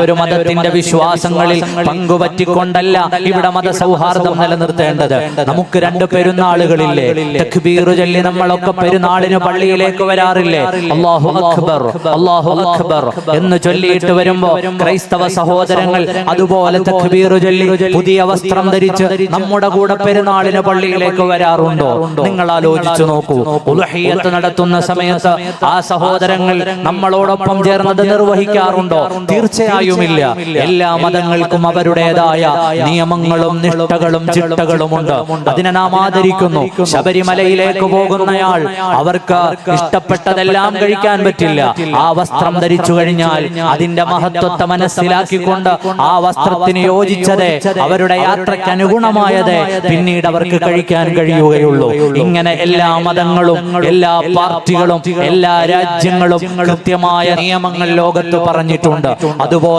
ഒരു മതത്തിന്റെ വിശ്വാസങ്ങളിൽ പങ്കുപറ്റിക്കൊണ്ടല്ല ഇവിടെ മത മതസൗഹാർദ്ദം നിലനിർത്തേണ്ടത്. നമുക്ക് രണ്ട് പെരുന്നാളുകളില്ലേ? തക്ബീർ ചൊല്ലി നമ്മളൊക്കെ പെരുന്നാളിന് പള്ളിയിലേക്ക് വരാറില്ലേ? അള്ളാഹു അക്ബർ അള്ളാഹു അക്ബർ എന്ന് ചൊല്ലിയിട്ട് വരുമ്പോ ക്രൈസ്തവ സഹോദരങ്ങൾ അതുപോലെ തക്ബീർ ചൊല്ലി പുതിയ വസ്ത്രം ധരിച്ച് നമ്മുടെ കൂടെ പെരുന്നാളിന് പള്ളിയിലേക്ക് വരാറുണ്ടോ? നിങ്ങൾ ആലോചിച്ചു നോക്കൂ. ഉലഹിയത്ത് നടത്തുന്ന സമയത്ത് ആ സഹോദരങ്ങൾ നമ്മളോടൊപ്പം ചേർന്നത് നിർവഹിക്കാറുണ്ടോ? തീർച്ചയായുമില്ല എല്ലാ മതങ്ങൾക്കും അവരുടേതായ നിയമങ്ങളും നിഷ്ഠകളും ചിട്ടകളുമുണ്ട്. അതിനെ നാം ആദരിക്കുന്നു. ശബരിമലയിലേക്ക് പോകുന്നയാൾ അവർക്ക് ഇഷ്ടപ്പെട്ടതെല്ലാം കഴിക്കാൻ പറ്റില്ല. ആ വസ്ത്രം ധരിച്ചു കഴിഞ്ഞാൽ അതിന്റെ മഹത്വത്തെ മനസ്സിലാക്കിക്കൊണ്ട് ആ വസ്ത്രത്തിന് യോജിച്ചത് അവരുടെ യാത്രയ്ക്ക് അനുഗുണമായത് പിന്നീട് അവർക്ക് കഴിക്കാൻ കഴിയുകയുള്ളൂ. ഇങ്ങനെ എല്ലാ മതങ്ങളും എല്ലാ പാർട്ടികളും എല്ലാ രാജ്യങ്ങളും കൃത്യമായ നിയമങ്ങൾ ലോകത്ത് പറഞ്ഞിട്ടുണ്ട്. അതുപോലെ